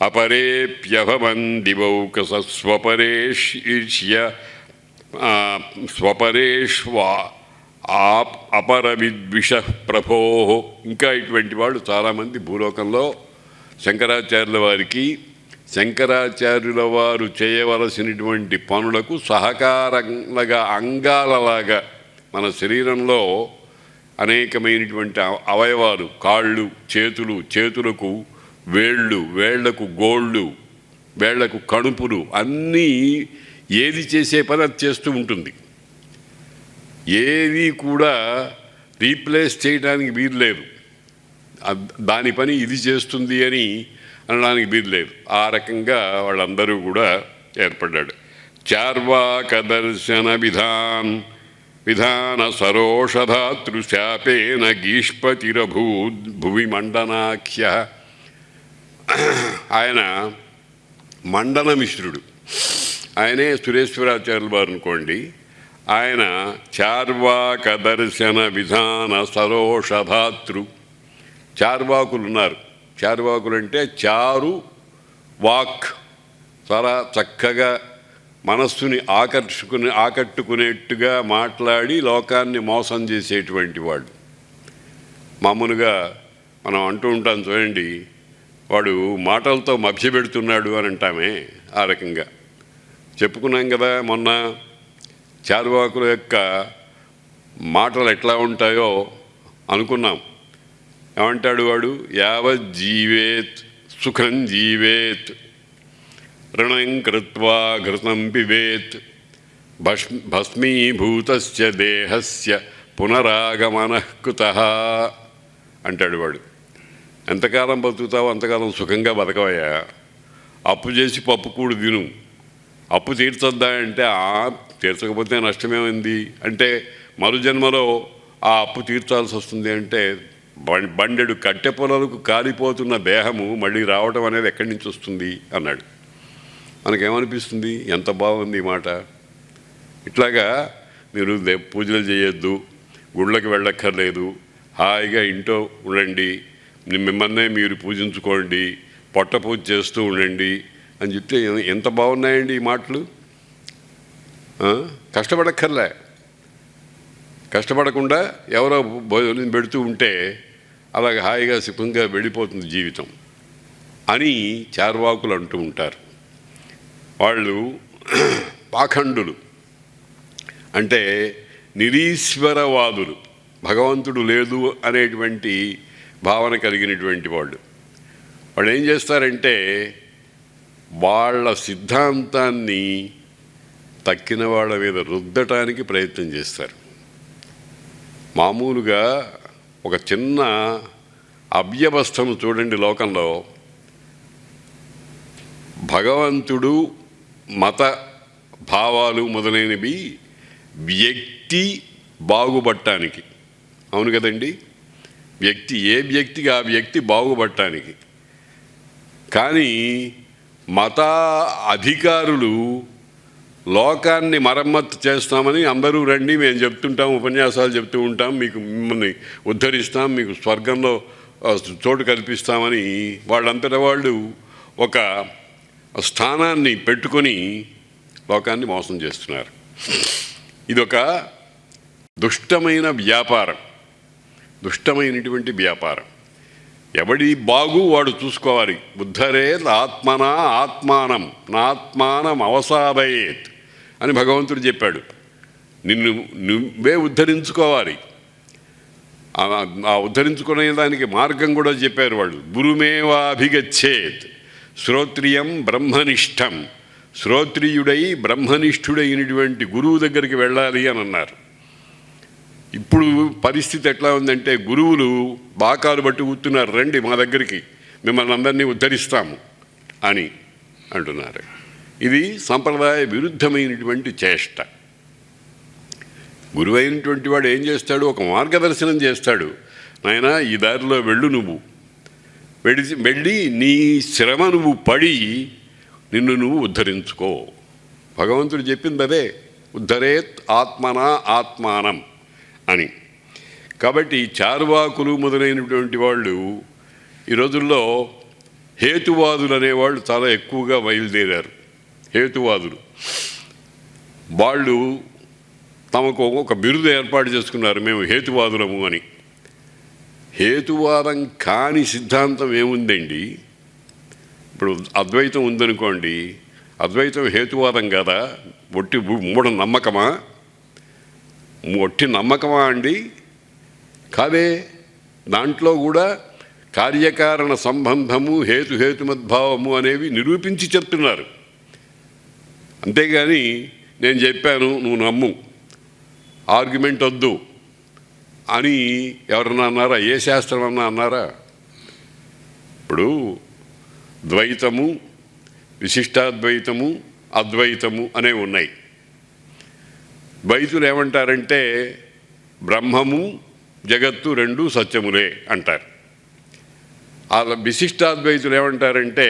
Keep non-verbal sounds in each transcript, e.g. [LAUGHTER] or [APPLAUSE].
అపరేప్యభవన్ దివౌకసస్వపరేష్య స్వపరేష్వా ఆప్ అపరవిద్విష ప్రభో ఇంకా ఇటువంటి వాళ్ళు చాలామంది భూలోకంలో శంకరాచార్యుల వారికి శంకరాచార్యుల వారు చేయవలసినటువంటి పనులకు సహకారంగా అంగాలలాగా మన శరీరంలో అనేకమైనటువంటి అవ- అవయవాలు కాళ్ళు చేతులు చేతులకు వేళ్ళు వేళ్ళకు గోళ్ళు వేళ్ళకు కణుపులు అన్నీ ఏది చేసే పని అది చేస్తూ ఉంటుంది. ఏది కూడా రీప్లేస్ చేయడానికి వీలు లేదు దాని పని ఇది చేస్తుంది అని అనడానికి వీలు లేదు ఆ రకంగా వాళ్ళందరూ కూడా ఏర్పడ్డాడు. చార్వాక దర్శన విధాన్ విధాన సరోషధాతృశాపేన గీష్పతిరభూ భువి మండనాఖ్య ఆయన మండన మిశ్రుడు. ఆయనే సురేశ్వరాచార్యులు వారు అనుకోండి. ఆయన చార్వాక దర్శన విధాన సరోషధాతృ. చార్వాకులు ఉన్నారు చార్వాకులు అంటే చారు వాక్ చాలా చక్కగా మనస్సుని ఆకర్షుకుని ఆకట్టుకునేట్టుగా మాట్లాడి లోకాన్ని మోసం చేసేటువంటి వాడు మామూలుగా మనం అంటూ ఉంటాం చూడండి వాడు మాటలతో మభ్యపెడుతున్నాడు అని అంటామే ఆ రకంగా. చెప్పుకున్నాం కదా మొన్న చారువాకుల యొక్క మాటలు ఎట్లా ఉంటాయో అనుకున్నాం. ఏమంటాడు వాడు? యావత్ జీవేత్ సుఖం జీవేత్ రుణం కృత్వా ఘృతం పిబేత్ భస్ భస్మీభూతస్య దేహస్య పునరాగమనకృత అంటాడు వాడు. ఎంతకాలం బతుకుతావో అంతకాలం సుఖంగా బతకవయ్యా. అప్పు చేసి పప్పు కూడు తిను. అప్పు తీర్చొద్దా అంటే ఆ తీర్చకపోతే నష్టమేమైంది? అంటే మరు జన్మలో ఆ అప్పు తీర్చాల్సి వస్తుంది అంటే బండెడు కట్టె పొలాలకు కాలిపోతున్న దేహము మళ్ళీ రావటం అనేది ఎక్కడి నుంచి వస్తుంది అన్నాడు. మనకేమనిపిస్తుంది? ఎంత బాగుంది ఈ మాట. ఇట్లాగా మీరు పూజలు చేయొద్దు గుళ్ళకి వెళ్ళక్కర్లేదు హాయిగా ఇంట్లో ఉండండి మిమ్మల్నే మీరు పూజించుకోండి పొట్ట పూజ చేస్తూ ఉండండి అని చెప్తే ఎంత బాగున్నాయండి ఈ మాటలు? కష్టపడక్కర్లే. కష్టపడకుండా ఎవరో భోజనం పెడుతూ ఉంటే అలాగ హాయిగా సుఖంగా వెళ్ళిపోతుంది జీవితం అని చార్వాకులు అంటూ ఉంటారు. వాళ్ళు [CLEARS THROAT] పాఖండులు. అంటే నిరీశ్వరవాదులు. భగవంతుడు లేదు అనేటువంటి భావన కలిగినటువంటి వాళ్ళు. వాళ్ళు ఏం చేస్తారంటే వాళ్ళ సిద్ధాంతాన్ని తక్కిన వాళ్ళ మీద రుద్దటానికి ప్రయత్నం చేస్తారు. మామూలుగా ఒక చిన్న అవ్యవస్థను చూడండి లోకంలో. భగవంతుడు మత భావాలు మొదలైనవి వ్యక్తి బాగుపడటానికి. అవును కదండి? వ్యక్తి ఏ వ్యక్తికి ఆ వ్యక్తి బాగుపడటానికి. కానీ మత అధికారులు లోకాన్ని మరమ్మత్తు చేస్తామని అందరూ రండి మేము చెప్తుంటాం ఉపన్యాసాలు చెప్తూ ఉంటాం మీకు మిమ్మల్ని ఉద్ధరిస్తాం మీకు స్వర్గంలో చోటు కల్పిస్తామని వాళ్ళంతటా వాళ్ళు ఒక స్థానాన్ని పెట్టుకొని లోకాన్ని మోసం చేస్తున్నారు. ఇదొక దుష్టమైన వ్యాపారం. దుష్టమైనటువంటి వ్యాపారం. ఎవడి బాగు వాడు చూసుకోవాలి. బుద్ధరేత్ ఆత్మన ఆత్మానం నాత్మానం అవసాదయేత్ అని భగవంతుడు చెప్పాడు. నిన్ను నువ్వే ఉద్ధరించుకోవాలి. ఆ- ఆ ఉద్ధరించుకునే దానికి మార్గం కూడా చెప్పారు వాళ్ళు గురుమేవాభిగచ్చేత్ శ్రోత్రియం బ్రహ్మనిష్టం శ్రోత్రియుడై బ్రహ్మనిష్ఠుడైనటువంటి గురువు దగ్గరికి వెళ్ళాలి అని అన్నారు. ఇప్పుడు పరిస్థితి ఎట్లా ఉందంటే గురువులు బాకాలు బట్టి కూర్చున్నారు రండి మా దగ్గరికి మిమ్మల్ని అందరినీ ఉద్ధరిస్తాము అని అంటున్నారు. ఇది సంప్రదాయ విరుద్ధమైనటువంటి చేష్ట. గురువైనటువంటి వాడు ఏం చేస్తాడు? ఒక మార్గదర్శనం చేస్తాడు. నాయనా ఈ దారిలో వెళ్ళు నువ్వు. వెళ్ళి వెళ్ళి నీ శ్రమ నువ్వు పడి నిన్ను నువ్వు ఉద్ధరించుకో. భగవంతుడు చెప్పింది అదే. ఉద్ధరేత్ ఆత్మన ఆత్మానం. అని. కాబట్టి చార్వాకులు మొదలైనటువంటి వాళ్ళు ఈ రోజుల్లో హేతువాదులు అనేవాళ్ళు చాలా ఎక్కువగా బయలుదేరారు. హేతువాదులు. వాళ్ళు తమకు ఒక బిరుదు ఏర్పాటు చేసుకున్నారు. మేము హేతువాదులము అని. హేతువాదం కాని సిద్ధాంతం ఏముందండి? ఇప్పుడు అద్వైతం ఉందనుకోండి. అద్వైతం హేతువాదం కదా? ఒట్టి మూఢ నమ్మకమా? ఒట్టి నమ్మకమా అండి? కాదే దాంట్లో కూడా కార్యకారణ సంబంధము హేతు హేతుమద్భావము అనేవి నిరూపించి చెప్తున్నారు. అంతేగాని నేను చెప్పాను నువ్వు నమ్ము. ఆర్గ్యుమెంట్ వద్దు. అని ఎవరన్నా అన్నారా? ఏ శాస్త్రం అన్నా అన్నారా? ఇప్పుడు ద్వైతము విశిష్టాద్వైతము అద్వైతము అనేవి ఉన్నాయి. వైద్యులు ఏమంటారంటే బ్రహ్మము జగత్తు రెండు సత్యములే అంటారు. ఆ విశిష్టాద్వైతులు ఏమంటారంటే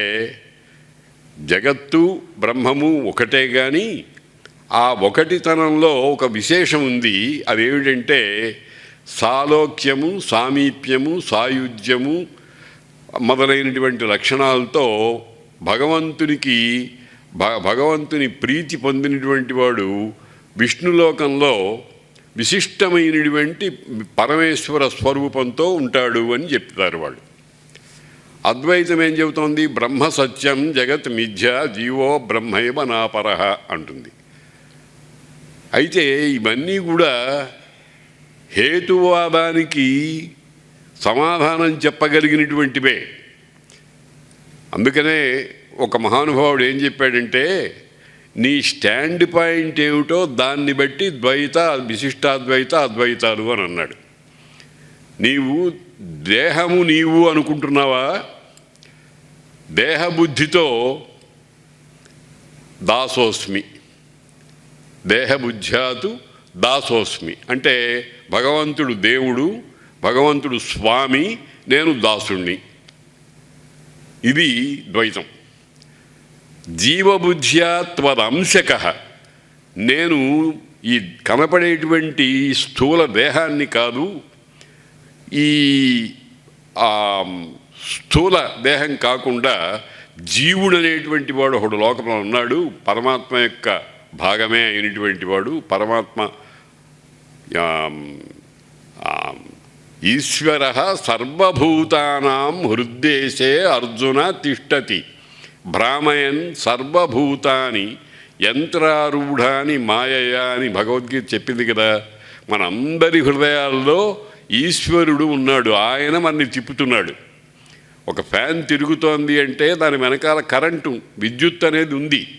జగత్తు బ్రహ్మము ఒకటే కానీ ఆ ఒకటితనంలో ఒక విశేషం ఉంది. అదేమిటంటే సాలోక్యము సామీప్యము సాయుధ్యము మొదలైనటువంటి లక్షణాలతో భగవంతునికి భగవంతుని ప్రీతి పొందినటువంటి వాడు విష్ణులోకంలో విశిష్టమైనటువంటి పరమేశ్వర స్వరూపంతో ఉంటాడు అని చెప్తారు వాళ్ళు. అద్వైతం ఏం చెబుతోంది? బ్రహ్మ సత్యం జగత్ మిథ్య జీవో బ్రహ్మైవ నాపరహ అంటుంది. అయితే ఇవన్నీ కూడా హేతువాదానికి సమాధానం చెప్పగలిగినటువంటివే. అందుకనే ఒక మహానుభావుడు ఏం చెప్పాడంటే నీ స్టాండ్ పాయింట్ ఏమిటో దాన్ని బట్టి ద్వైత విశిష్టాద్వైత అద్వైతాలు అని అన్నాడు. నీవు దేహము నీవు అనుకుంటున్నావా? దేహబుద్ధితో దాసోస్మి. దేహబుద్ధ్యాతు దాసోస్మి. అంటే భగవంతుడు దేవుడు భగవంతుడు స్వామి నేను దాసుణ్ణి. ఇది ద్వైతం. జీవబుద్ధ్యా త్వదంశక నేను ఈ కనపడేటువంటి స్థూల దేహాన్ని కాదు ఈ స్థూల దేహం కాకుండా జీవుడు అనేటువంటి వాడు ఒకడు లోకంలో ఉన్నాడు పరమాత్మ యొక్క భాగమే అయినటువంటి వాడు పరమాత్మ ఈశ్వర సర్వభూతానాం హృద్దేశే అర్జున తిష్టతి. భ్రామయన్ సర్వభూతాని యంత్రారూఢాని మాయయా అని భగవద్గీత చెప్పింది కదా. మనందరి హృదయాల్లో ఈశ్వరుడు ఉన్నాడు. ఆయన మనని తిప్పుతున్నాడు. ఒక ఫ్యాన్ తిరుగుతోంది అంటే దాని వెనకాల కరెంటు విద్యుత్ అనేది ఉంది.